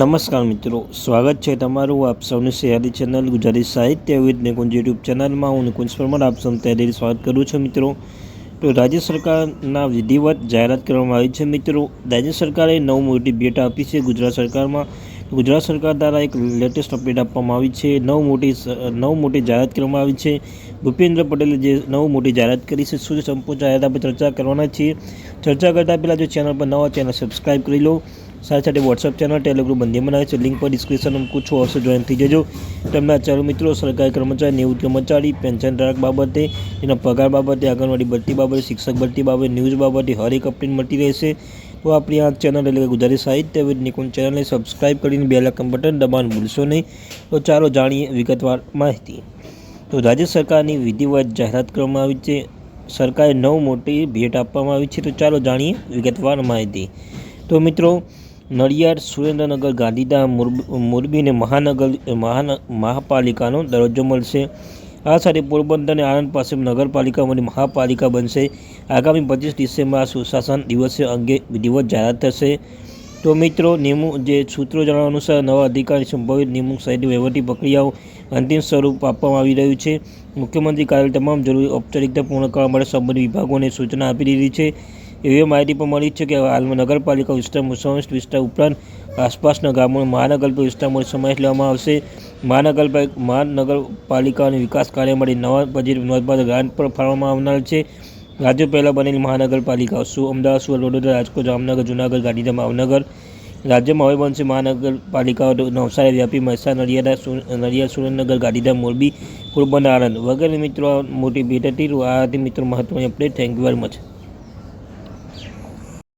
નમસ્કાર મિત્રો, સ્વાગત છે તમારું આપ સૌની સહેલી ચેનલ ગુજરાતી સાહિત્ય વિદ નિકુંજ યુટ્યુબ ચેનલમાં. હું નિકુંજ પરમાર, આપ સૌ તહેરીર સ્વાગત કરું છું મિત્રો. તો રાજ્ય સરકારના વિધિવત જાહેરાત કરવામાં આવી છે મિત્રો. રાજ્ય સરકારે નવ મોટી ભેટ આપી છે ગુજરાત સરકારમાં. ગુજરાત સરકાર દ્વારા એક લેટેસ્ટ અપડેટ આપવામાં આવી છે. નવ મોટી નવ મોટી જાહેરાત કરવામાં આવી છે. ભૂપેન્દ્ર પટેલે જે નવ મોટી જાહેરાત કરી છે, શું સંપૂર્ણ જાહેરાત આપણે ચર્ચા કરવાના છીએ. ચર્ચા કરતાં પહેલાં જો ચેનલ પર નવા ચેનલ સબસ્ક્રાઈબ કરી લો. સાથે સાથે વોટ્સઅપ ચેનલ ટેલિગ્રુપ બંને બનાવે છે. લિંક પર ડિસ્ક્રિપ્શન મૂકું છું અવશ્ય જોઈન થઈ જજો. તેમના ચાલો મિત્રો સરકારી કર્મચારી નિવૃત્ત કર્મચારી પેન્શન ધારક બાબતે, એના પગાર બાબતે, આંગણવાડી ભરતી બાબતે, શિક્ષક ભરતી બાબતે ન્યૂઝ બાબતે હરેક અપડેટ મળતી રહેશે. તો આપણી આ ચેનલ એટલે કે ગુજરાતી સાહિત્ય વિદ નિકુંજ ચેનલને સબસ્ક્રાઈબ કરીને બે લાખ બટન દબાણ ભૂલશો નહીં. તો ચાલો જાણીએ વિગતવાર માહિતી. તો રાજ્ય સરકારની વિધિવત જાહેરાત કરવામાં આવી છે. સરકારે નવ મોટી ભેટ આપવામાં આવી છે. તો ચાલો જાણીએ વિગતવાર માહિતી. તો મિત્રો નડિયાદ સુરેન્દ્રનગર ગાંધીધામ મોરબીને મહાનગર, મહાન, મહાપાલિકાનો દરજ્જો મળશે. આ સાથે પોરબંદર અને આણંદ પાસે નગરપાલિકા મળી મહાપાલિકા બનશે. આગામી પચીસ ડિસેમ્બર સુશાસન દિવસે અંગે વિધિવત જાહેરાત થશે. તો મિત્રો નિમણૂક જે સૂત્રો જણાવ્યા અનુસાર નવા અધિકારી સંભવિત નિમણૂક સહિત વહીવટી પ્રક્રિયાઓ અંતિમ સ્વરૂપ આપવામાં આવી રહ્યું છે. મુખ્યમંત્રી કાર્યાલય તમામ જરૂરી ઔપચારિકતા પૂર્ણ કરવા માટે સંબંધિત વિભાગોને સૂચના આપી દીધી છે. એવી માહિતી પણ મળી છે કે હાલમાં નગરપાલિકા વિસ્તારમાં સમાવિષ્ટ વિસ્તાર ઉપરાંત આસપાસના ગામો મહાનગરપાલિકા વિસ્તારમાં સમાવેશ લેવામાં આવશે. મહાનગરપાલિકા, મહાનગરપાલિકાના વિકાસ કાર્ય માટે નવા બજેટ નોંધપાત્ર ગ્રાન્ટ પણ ફાળવવામાં આવનાર છે. રાજ્ય પહેલાં બનેલી મહાનગરપાલિકાઓ સુ અમદાવાદ, સુરત, વડોદરા, રાજકોટ, જામનગર, જૂનાગઢ, ગાંધીધામ, ભાવનગર રાજ્યમાં હવે બનશે મહાનગરપાલિકાઓ નવસારી વ્યાપી મહેસાણા, નડિયાદ નડિયાદ, સુરેન્દ્રનગર, ગાંધીધામ, મોરબી પોરબંદર આણંદ વગેરે મિત્રો મોટી ભેટ હતી. આ મિત્રો મહત્વની update thank you very much